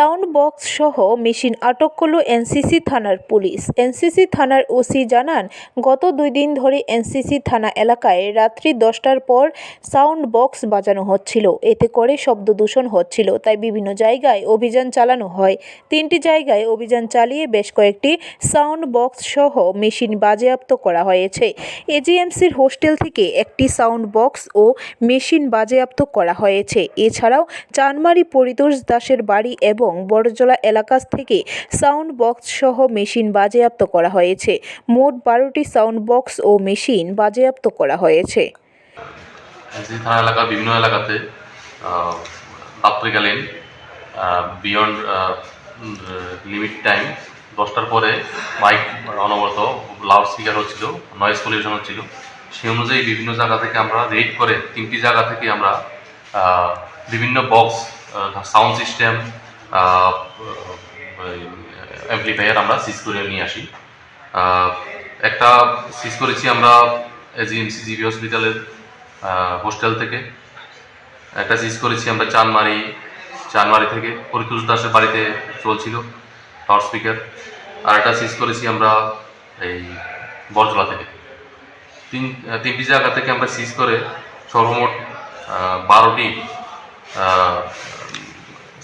Sound box সহ machine আটক করল এনসিসি থানার পুলিশ। এনসিসি থানার ওসি জানান, গত দুই দিন ধরে এনসিসি থানা এলাকায় রাত্রি দশটার পর সাউন্ড বক্স বাজানো হচ্ছিল। এতে করে শব্দ দূষণ হচ্ছিল, তাই বিভিন্ন জায়গায় অভিযান চালানো হয়। তিনটি জায়গায় অভিযান চালিয়ে বেশ কয়েকটি সাউন্ড বক্স সহ মেশিন বাজেয়াপ্ত করা হয়েছে। এজিএমসির হোস্টেল থেকে একটি সাউন্ড বক্স ও মেশিন বাজেয়াপ্ত করা হয়েছে। এছাড়াও চানমারি পরিতোষ দাসের বাড়ি এবং বড়জলা এলাকা থেকে সাউন্ড বক্স সহ মেশিন বাজেয়াপ্ত করা হয়েছে। মোট বারোটি সাউন্ড বক্স ও মেশিন বাজেয়াপ্ত করা হয়েছে। থানা এলাকার বিভিন্ন এলাকাতে রাত্রিকালীন বিয়ন্ড লিমিট টাইম দশটার পরে মাইক অনবরত লাউড স্পিকার হচ্ছিল নয়েজ পলিউশন হচ্ছিল। সেই অনুযায়ী বিভিন্ন জায়গা থেকে আমরা রেড করে তিনটি জায়গা থেকে আমরা বিভিন্ন বক্স সাউন্ড সিস্টেম অ্যাম্পলিফায়ার আমরা সিজ করে নিয়ে আসি। একটা সিজ করেছি আমরা এজিএমসি জিবি হসপিটালের হোস্টেল থেকে। একটা সিজ করেছি আমরা চানমারি চানমারি থেকে। পরিতোষ দাসের বাড়িতে চলছিল লাউড স্পিকার আর একটা সিজ করেছি আমরা এই বরজলা থেকে। তিন, তিনটি জায়গা থেকে আমরা সিজ করে সর্বমোট বারোটি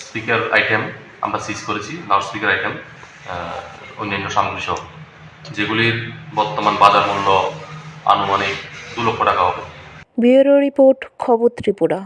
স্পিকার আইটেম আমরা সিজ করেছি লাউড স্পিকার আইটেম অন্যান্য সামগ্রী সহ। যেগুলির বর্তমান বাজার মূল্য আনুমানিক দু লক্ষ টাকা হবে। ব্যুরো রিপোর্ট, খবর ত্রিপুরা।